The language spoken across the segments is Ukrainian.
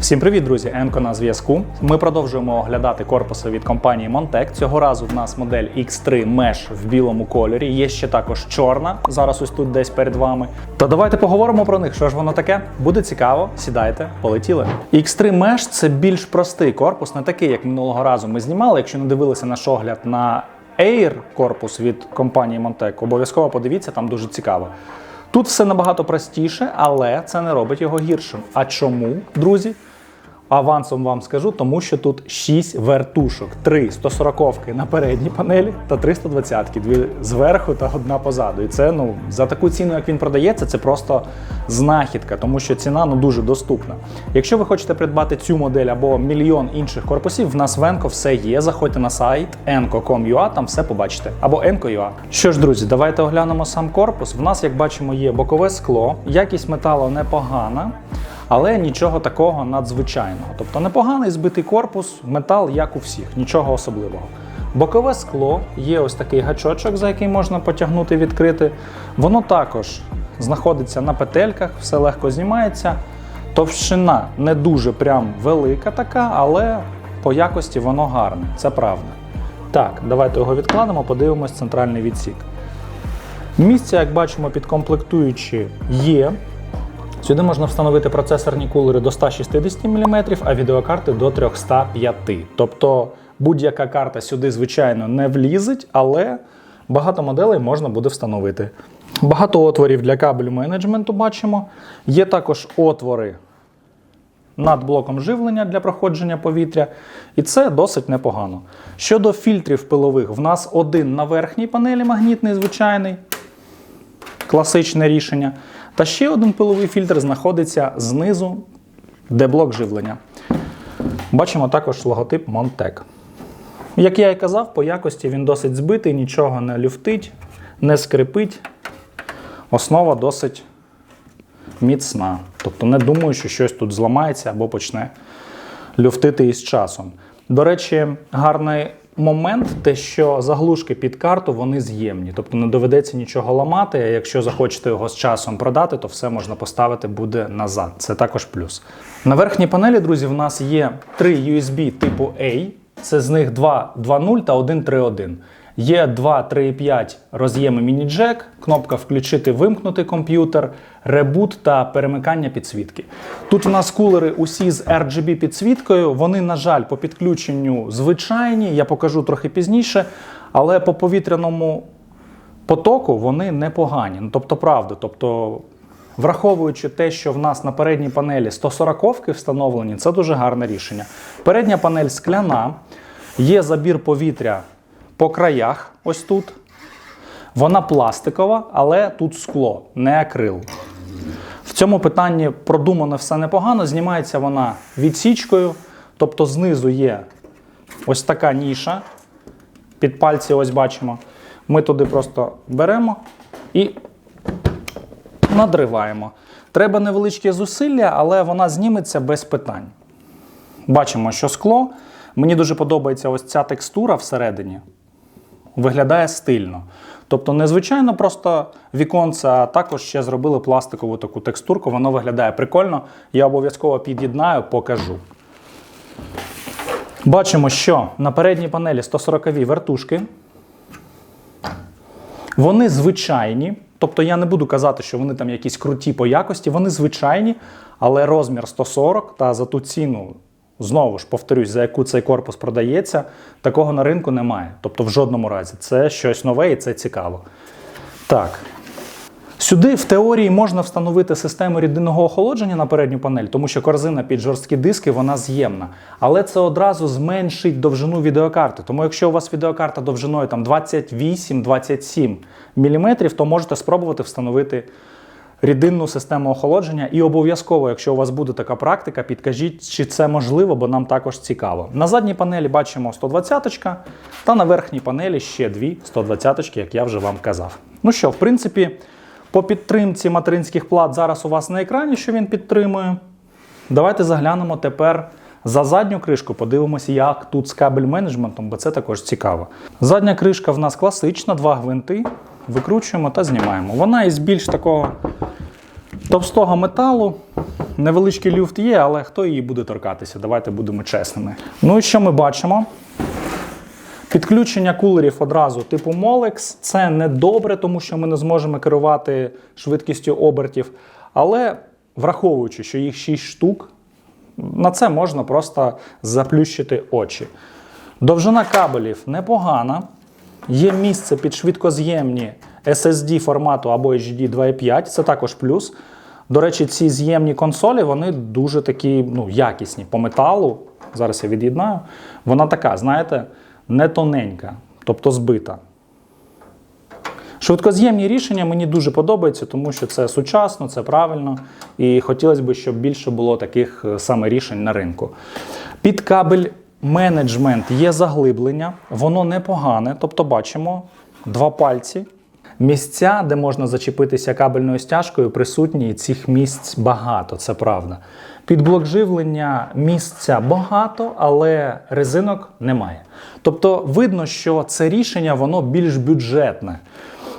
Всім привіт, друзі! Енко на зв'язку. Ми продовжуємо оглядати корпуси від компанії Montec. Цього разу в нас модель X3 Mesh в білому кольорі. Є ще також чорна. Зараз ось тут десь перед вами. То давайте поговоримо про них. Що ж воно таке? Буде цікаво. Сідайте, полетіли. X3 Mesh – це більш простий корпус, не такий, як минулого разу ми знімали. Якщо не дивилися наш огляд на Air корпус від компанії Montec, обов'язково подивіться, там дуже цікаво. Тут все набагато простіше, але це не робить його гіршим. А чому, друзі? Авансом вам скажу, тому що тут 6 вертушок, 3 140 на передній панелі та 3 120 дві зверху та одна позаду. І це ну за таку ціну, як він продається, це просто знахідка, тому що ціна ну дуже доступна. Якщо ви хочете придбати цю модель або мільйон інших корпусів, в нас в Енко все є. Заходьте на сайт enco.com.ua, там все побачите. Або enco.ua. Що ж, друзі, давайте оглянемо сам корпус. В нас, як бачимо, є бокове скло, якість металу непогана. Але нічого такого надзвичайного. Тобто непоганий збитий корпус, метал, як у всіх, нічого особливого. Бокове скло, є ось такий гачочок, за який можна потягнути, відкрити. Воно також знаходиться на петельках, все легко знімається. Товщина не дуже прям велика така, але по якості воно гарне, це правда. Так, давайте його відкладемо, подивимось центральний відсік. Місця, як бачимо, підкомплектуючі є. Сюди можна встановити процесорні кулери до 160 мм, а відеокарти до 305 Тобто будь-яка карта сюди, звичайно, не влізить, але багато моделей можна буде встановити. Багато отворів для кабелю менеджменту бачимо. Є також отвори над блоком живлення для проходження повітря, і це досить непогано. Щодо фільтрів пилових, в нас один на верхній панелі магнітний звичайний, класичне рішення. Та ще один пиловий фільтр знаходиться знизу, де блок живлення. Бачимо також логотип Montec. Як я і казав, по якості він досить збитий, нічого не люфтить, не скрипить. Основа досить міцна. Тобто не думаю, що щось тут зламається або почне люфтити із часом. До речі, гарний момент, те, що заглушки під карту вони з'ємні, тобто не доведеться нічого ламати. А якщо захочете його з часом продати, то все можна поставити буде назад. Це також плюс. На верхній панелі, друзі, в нас є три USB типу A. Це з них 2 2.0 та 1 3.1. Є 2 3.5 роз'єми міні-джек, кнопка включити, вимкнути комп'ютер, ребут та перемикання підсвітки. Тут у нас кулери усі з RGB підсвіткою. Вони, на жаль, по підключенню звичайні, я покажу трохи пізніше, але по повітряному потоку вони непогані. Ну, тобто, правда. Тобто, враховуючи те, що в нас на передній панелі 140-ки встановлені, це дуже гарне рішення. Передня панель скляна, є забір повітря по краях, ось тут. Вона пластикова, але тут скло, не акрил. В цьому питанні продумано все непогано. Знімається вона відсічкою, тобто знизу є ось така ніша. Під пальці ось бачимо. Ми туди просто беремо і надриваємо. Треба невеличке зусилля, але вона зніметься без питань. Бачимо, що скло. Мені дуже подобається ось ця текстура всередині. Виглядає стильно. Тобто, незвичайно просто віконце, а також ще зробили пластикову таку текстурку, воно виглядає прикольно. Я обов'язково під'єднаю, покажу. Бачимо, що на передній панелі 140 вертушки. Вони звичайні. Тобто я не буду казати, що вони там якісь круті по якості, вони звичайні, але розмір 140 та за ту ціну, знову ж повторюсь, за яку цей корпус продається, такого на ринку немає. Тобто в жодному разі. Це щось нове і це цікаво. Так. Сюди в теорії можна встановити систему рідинного охолодження на передню панель, тому що корзина під жорсткі диски вона з'ємна. Але це одразу зменшить довжину відеокарти. Тому якщо у вас відеокарта довжиною там 28-27 мм, то можете спробувати встановити рідинну систему охолодження. І обов'язково, якщо у вас буде така практика, підкажіть, чи це можливо, бо нам також цікаво. На задній панелі бачимо 120 та на верхній панелі ще дві 120 як я вже вам казав. Ну що, в принципі. По підтримці материнських плат зараз у вас на екрані, що він підтримує. Давайте заглянемо тепер за задню кришку, подивимося, як тут з кабель менеджментом, бо це також цікаво. Задня кришка в нас класична, два гвинти. Викручуємо та знімаємо. Вона із більш такого товстого металу. невеличкий люфт є, але хто її буде торкатися? Давайте будемо чесними. Ну і що ми бачимо? Підключення кулерів одразу типу Molex це не добре, тому що ми не зможемо керувати швидкістю обертів. Але враховуючи, що їх 6 штук, на це можна просто заплющити очі. Довжина кабелів непогана. Є місце під швидкоз'ємні SSD формату або HD 2.5, це також плюс. До речі, ці з'ємні консолі вони дуже такі ну, якісні по металу. Зараз я від'єднаю. Вона така, знаєте, не тоненька, тобто збита. Швидкоз'ємні рішення мені дуже подобаються, тому що це сучасно, це правильно. І хотілося б, щоб більше було таких е, саме рішень на ринку. Під кабель менеджмент є заглиблення, воно непогане, тобто бачимо два пальці. Місця, де можна зачепитися кабельною стяжкою, присутні, і цих місць багато, це правда. Під блок живлення місця багато, але резинок немає. Тобто видно, що це рішення воно більш бюджетне.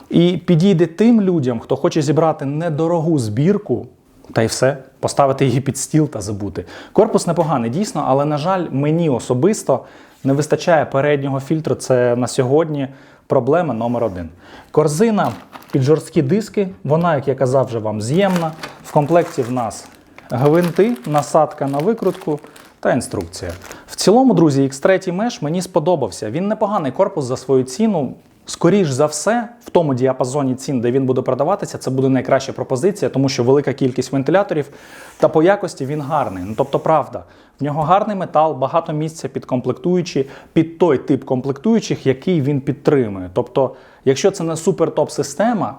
І підійде тим людям, хто хоче зібрати недорогу збірку, та й все, поставити її під стіл та забути. Корпус непоганий, дійсно, але, на жаль, мені особисто не вистачає переднього фільтру. Це на сьогодні проблема номер один. Корзина під жорсткі диски, вона, як я казав, вже вам з'ємна. В комплекті в нас гвинти, насадка на викрутку та інструкція. В цілому, друзі, X3 Mesh мені сподобався. Він непоганий корпус за свою ціну. Скоріш за все, в тому діапазоні цін, де він буде продаватися, це буде найкраща пропозиція, тому що велика кількість вентиляторів та по якості він гарний. Ну тобто, правда, в нього гарний метал, багато місця під комплектуючі, під той тип комплектуючих, який він підтримує. Тобто, якщо це не супер топ система,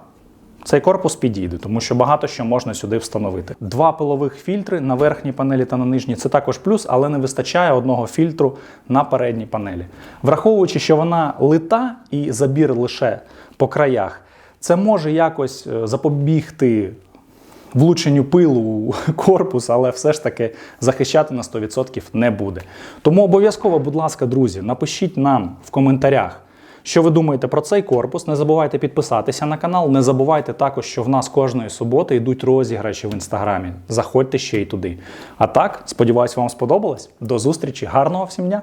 цей корпус підійде, тому що багато що можна сюди встановити. Два пилових фільтри на верхній панелі та на нижній це також плюс, але не вистачає одного фільтру на передній панелі. Враховуючи, що вона лита і забір лише по краях, це може якось е, запобігти влученню пилу у корпус, але все ж таки захищати на 100% не буде. Тому обов'язково, будь ласка, друзі, напишіть нам в коментарях. Що ви думаєте про цей корпус? Не забувайте підписатися на канал. Не забувайте також, що в нас кожної суботи йдуть розіграші в інстаграмі. Заходьте ще й туди. А так, сподіваюсь, вам сподобалось. До зустрічі, гарного всім дня!